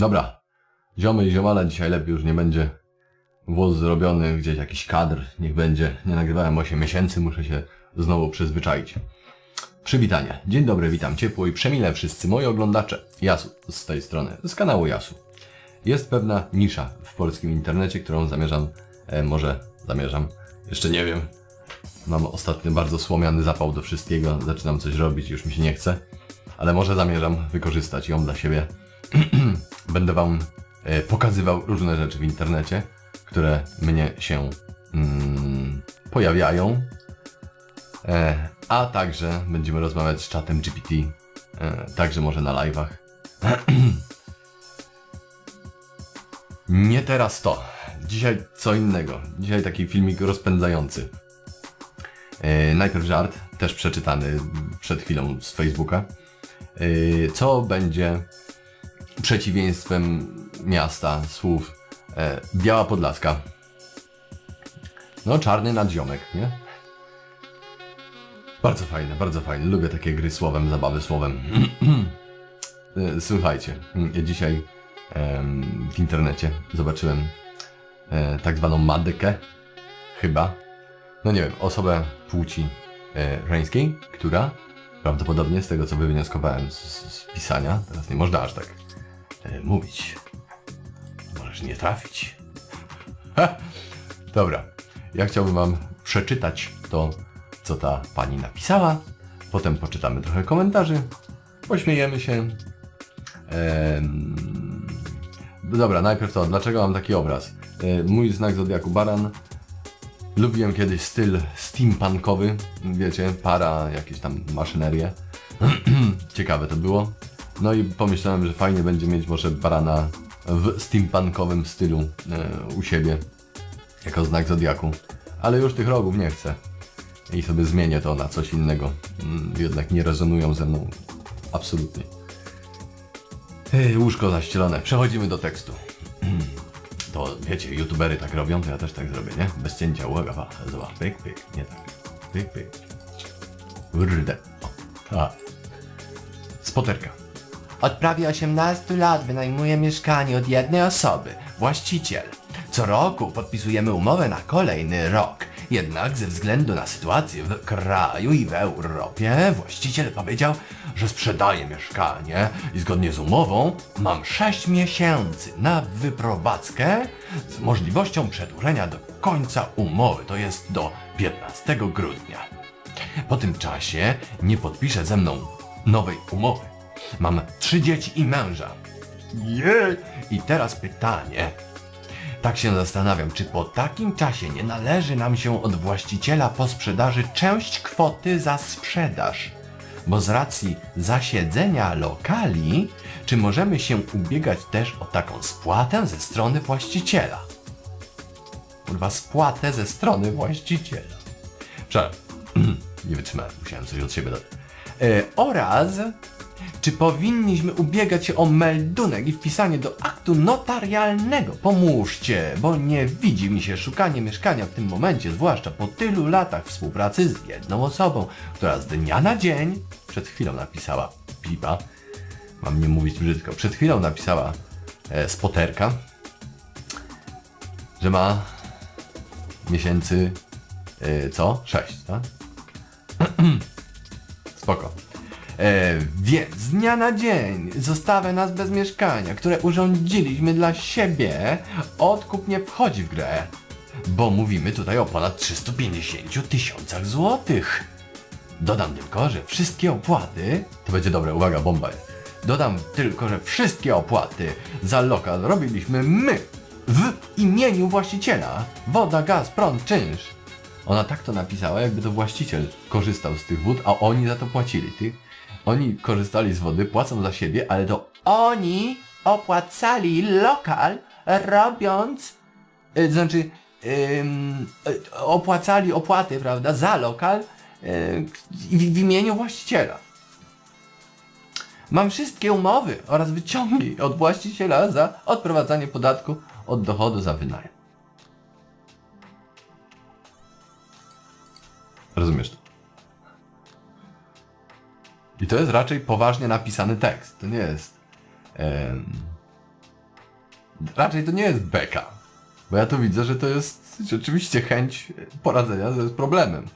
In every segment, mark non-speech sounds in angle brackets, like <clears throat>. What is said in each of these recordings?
Dobra. Ziomy i ziomale, dzisiaj lepiej już nie będzie. Włos zrobiony, gdzieś jakiś kadr, niech będzie. Nie nagrywałem 8 miesięcy, muszę się znowu przyzwyczaić. Przywitanie. Dzień dobry, witam ciepło i przemile wszyscy moi oglądacze. Jasu z tej strony, z kanału Jasu. Jest pewna nisza w polskim internecie, którą zamierzam, e, może zamierzam, jeszcze nie wiem. Mam ostatnio bardzo słomiany zapał do wszystkiego, zaczynam coś robić, już mi się nie chce. Ale może zamierzam wykorzystać ją dla siebie. <clears throat> Będę wam e, pokazywał różne rzeczy w internecie, które mnie się mm, pojawiają. E, a także będziemy rozmawiać z czatem GPT, e, także może na live'ach. <clears throat> Nie teraz to. Dzisiaj co innego. Dzisiaj taki filmik rozpędzający. E, najpierw żart, też przeczytany przed chwilą z Facebooka. E, co będzie przeciwieństwem miasta, słów e, Biała Podlaska? No, czarny nadziomek, nie? Bardzo fajne, bardzo fajne. Lubię takie gry słowem, zabawy słowem. <clears throat> E, Słuchajcie, mm, dzisiaj em, w internecie zobaczyłem e, tak zwaną madykę, chyba. No nie wiem, osobę płci e, żeńskiej, która prawdopodobnie z tego co wywnioskowałem z, z pisania, teraz nie można aż tak e, mówić. Możesz nie trafić. Ha! Dobra, ja chciałbym wam przeczytać to, co ta pani napisała. Potem poczytamy trochę komentarzy, pośmiejemy się. Em, dobra, najpierw to, dlaczego mam taki obraz? E, mój znak zodiaku baran. Lubiłem kiedyś styl steampunkowy, wiecie, para, jakieś tam maszynerie. <clears throat> Ciekawe to było. No i pomyślałem, że fajnie będzie mieć może barana w steampunkowym stylu e, u siebie, jako znak zodiaku. Ale już tych rogów nie chcę. I sobie zmienię to na coś innego. Mm, Jednak nie rezonują ze mną. Absolutnie. Ej, łóżko zaścielone. Przechodzimy do tekstu. <clears throat> To wiecie, youtubery tak robią, to ja też tak zrobię, nie? Bez cięcia, uwaga, pa, zobacz, pyk, pyk, nie tak. Pyk, pyk. O, tak. Spoterka. Od prawie 18 lat wynajmuję mieszkanie od jednej osoby, właściciel. Co roku podpisujemy umowę na kolejny rok. Jednak ze względu na sytuację w kraju i w Europie, właściciel powiedział, że sprzedaje mieszkanie i zgodnie z umową mam 6 miesięcy na wyprowadzkę z możliwością przedłużenia do końca umowy, to jest do 15 grudnia. Po tym czasie nie podpisze ze mną nowej umowy. Mam trzy dzieci i męża. Jej! I teraz pytanie. Tak się zastanawiam, czy po takim czasie nie należy nam się od właściciela po sprzedaży część kwoty za sprzedaż? Bo z racji zasiedzenia lokali, czy możemy się ubiegać też o taką spłatę ze strony właściciela? Kurwa, spłatę ze strony właściciela. Prze... <clears throat> nie wytrzymałem, musiałem coś od siebie dodać. E, oraz czy powinniśmy ubiegać się o meldunek i wpisanie do aktu notarialnego? Pomóżcie, bo nie widzi mi się szukanie mieszkania w tym momencie, zwłaszcza po tylu latach współpracy z jedną osobą, która z dnia na dzień, przed chwilą napisała pipa, mam nie mówić brzydko, przed chwilą napisała e, spoterka, że ma miesięcy, e, co? Sześć, tak? <clears throat> Spoko. E, więc z dnia na dzień zostawia nas bez mieszkania, które urządziliśmy dla siebie. Odkup nie wchodzi w grę, bo mówimy tutaj o ponad 350 tysiącach złotych. Dodam tylko, że wszystkie opłaty, To będzie dobre, uwaga, bomba dodam tylko, że wszystkie opłaty za lokal robiliśmy my, w imieniu właściciela. Woda, gaz, prąd, czynsz. Ona tak to napisała, jakby to właściciel korzystał z tych wód, a oni za to płacili. Ty? Oni korzystali z wody, płacą za siebie, ale to Oni opłacali lokal robiąc, y, znaczy ym, y, opłacali opłaty, prawda, za lokal y, w, w imieniu właściciela. Mam wszystkie umowy oraz wyciągi od właściciela za odprowadzanie podatku od dochodu za wynajem. Rozumiesz to? I to jest raczej poważnie napisany tekst. To nie jest em, raczej to nie jest beka. Bo ja tu widzę, że to jest rzeczywiście chęć poradzenia z problemem.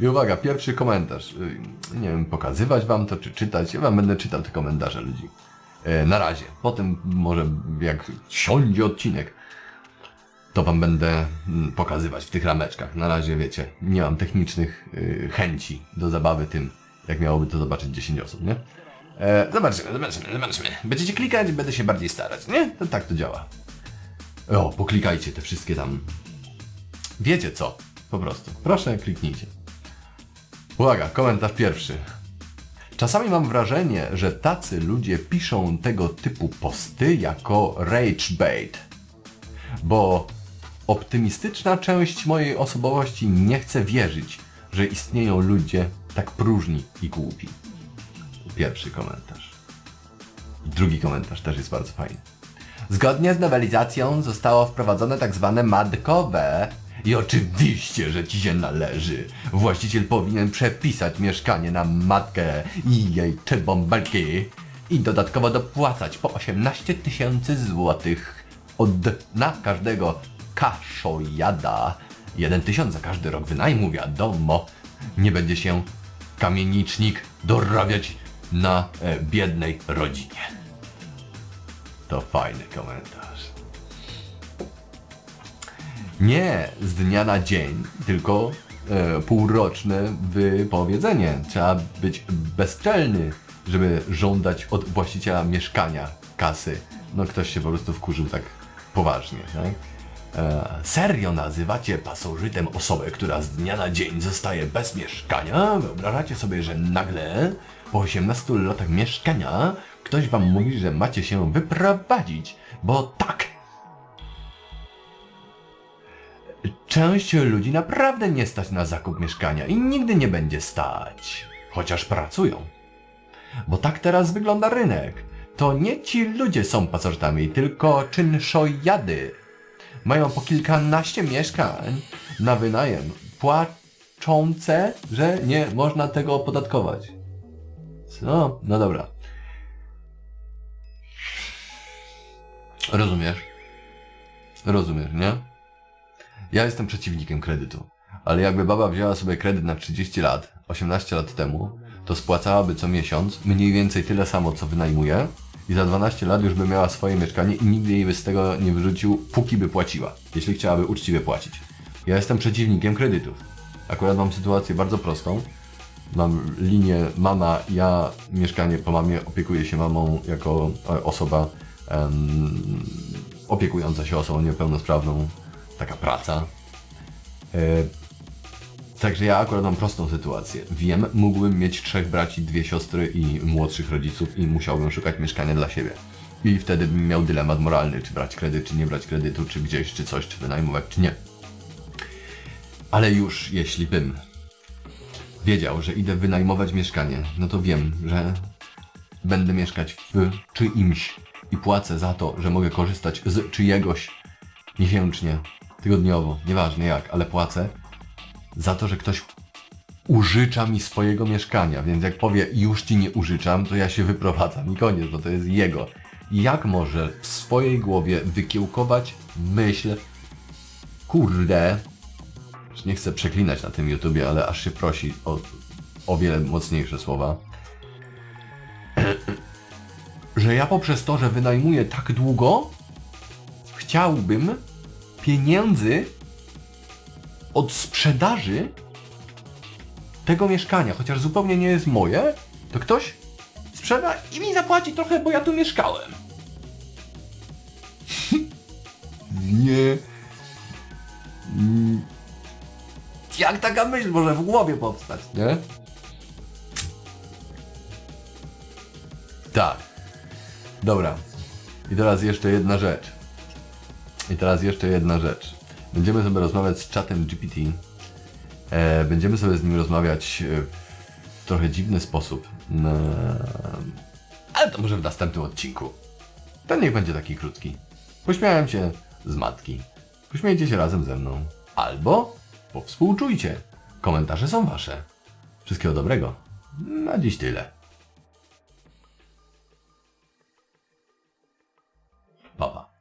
I uwaga, pierwszy komentarz. Y, Nie wiem, pokazywać wam to, czy czytać. Ja wam będę czytał te komentarze ludzi. E, Na razie. Potem może jak siądzie odcinek, to wam będę mm, pokazywać w tych rameczkach. Na razie wiecie, nie mam technicznych y, chęci do zabawy tym, jak miałoby to zobaczyć 10 osób, nie? E, zobaczymy, zobaczymy, zobaczymy. Będziecie klikać, będę się bardziej starać, nie? To tak to działa. O, poklikajcie te wszystkie tam. Wiecie co? Po prostu. Proszę, kliknijcie. Uwaga, komentarz pierwszy. Czasami mam wrażenie, że tacy ludzie piszą tego typu posty jako rage bait. Bo optymistyczna część mojej osobowości nie chce wierzyć, że istnieją ludzie tak próżni i głupi. Pierwszy komentarz. Drugi komentarz też jest bardzo fajny. Zgodnie z nowelizacją zostało wprowadzone tak zwane matkowe. I oczywiście, że ci się należy. Właściciel powinien przepisać mieszkanie na matkę i jej trzy bąbelki i dodatkowo dopłacać po 18 tysięcy złotych od na każdego kaszojada. Jeden tysiąc za każdy rok wynajmu, wiadomo. Nie będzie się kamienicznik dorabiać na e, biednej rodzinie. To fajny komentarz. Nie z dnia na dzień, tylko e, półroczne wypowiedzenie. Trzeba być bezczelny, żeby żądać od właściciela mieszkania kasy. No ktoś się po prostu wkurzył tak poważnie, tak? E, serio nazywacie pasożytem osobę, która z dnia na dzień zostaje bez mieszkania? Wyobrażacie sobie, że nagle po 18 latach mieszkania ktoś wam mówi, że macie się wyprowadzić, bo tak, Część ludzi naprawdę nie stać na zakup mieszkania i nigdy nie będzie stać, chociaż pracują. Bo tak teraz wygląda rynek. To nie ci ludzie są pasożytami, tylko czynszojady. Mają po kilkanaście mieszkań na wynajem, płaczące, że nie można tego opodatkować. Co? No dobra. Rozumiesz? Rozumiesz, nie? Ja jestem przeciwnikiem kredytu. Ale jakby baba wzięła sobie kredyt na 30 lat, 18 lat temu, to spłacałaby co miesiąc mniej więcej tyle samo, co wynajmuje i za 12 lat już by miała swoje mieszkanie i nigdy jej by z tego nie wyrzucił, póki by płaciła, jeśli chciałaby uczciwie płacić. Ja jestem przeciwnikiem kredytów. Akurat mam sytuację bardzo prostą. Mam linię mama, ja mieszkanie po mamie, opiekuję się mamą jako e, osoba opiekująca się osobą niepełnosprawną. Taka praca. E, Także ja akurat mam prostą sytuację. Wiem, mógłbym mieć trzech braci, dwie siostry i młodszych rodziców i musiałbym szukać mieszkania dla siebie. I wtedy bym miał dylemat moralny, czy brać kredyt, czy nie brać kredytu, czy gdzieś, czy coś, czy wynajmować, czy nie. Ale już jeśli bym wiedział, że idę wynajmować mieszkanie, no to wiem, że będę mieszkać w czyimś i płacę za to, że mogę korzystać z czyjegoś miesięcznie, tygodniowo, nieważne jak, ale płacę za to, że ktoś użycza mi swojego mieszkania, więc jak powie już ci nie użyczam, to ja się wyprowadzam i koniec, bo to jest jego. Jak może w swojej głowie wykiełkować myśl, kurde, nie chcę przeklinać na tym YouTubie, ale aż się prosi o, o wiele mocniejsze słowa, <clears throat> że ja poprzez to, że wynajmuję tak długo, chciałbym pieniędzy od sprzedaży tego mieszkania, chociaż zupełnie nie jest moje, to ktoś sprzeda i mi zapłaci trochę, bo ja tu mieszkałem. <laughs> nie. Mm. Jak taka myśl może w głowie powstać, nie? Tak. Dobra. I teraz jeszcze jedna rzecz. I teraz jeszcze jedna rzecz. Będziemy sobie rozmawiać z czatem GPT. E, będziemy sobie z nim rozmawiać e, w trochę dziwny sposób. No, ale to może w następnym odcinku. Ten niech będzie taki krótki. Pośmiałem się z matki. Pośmiejcie się razem ze mną. Albo powspółczujcie. Komentarze są wasze. Wszystkiego dobrego. Na dziś tyle. Pa, pa.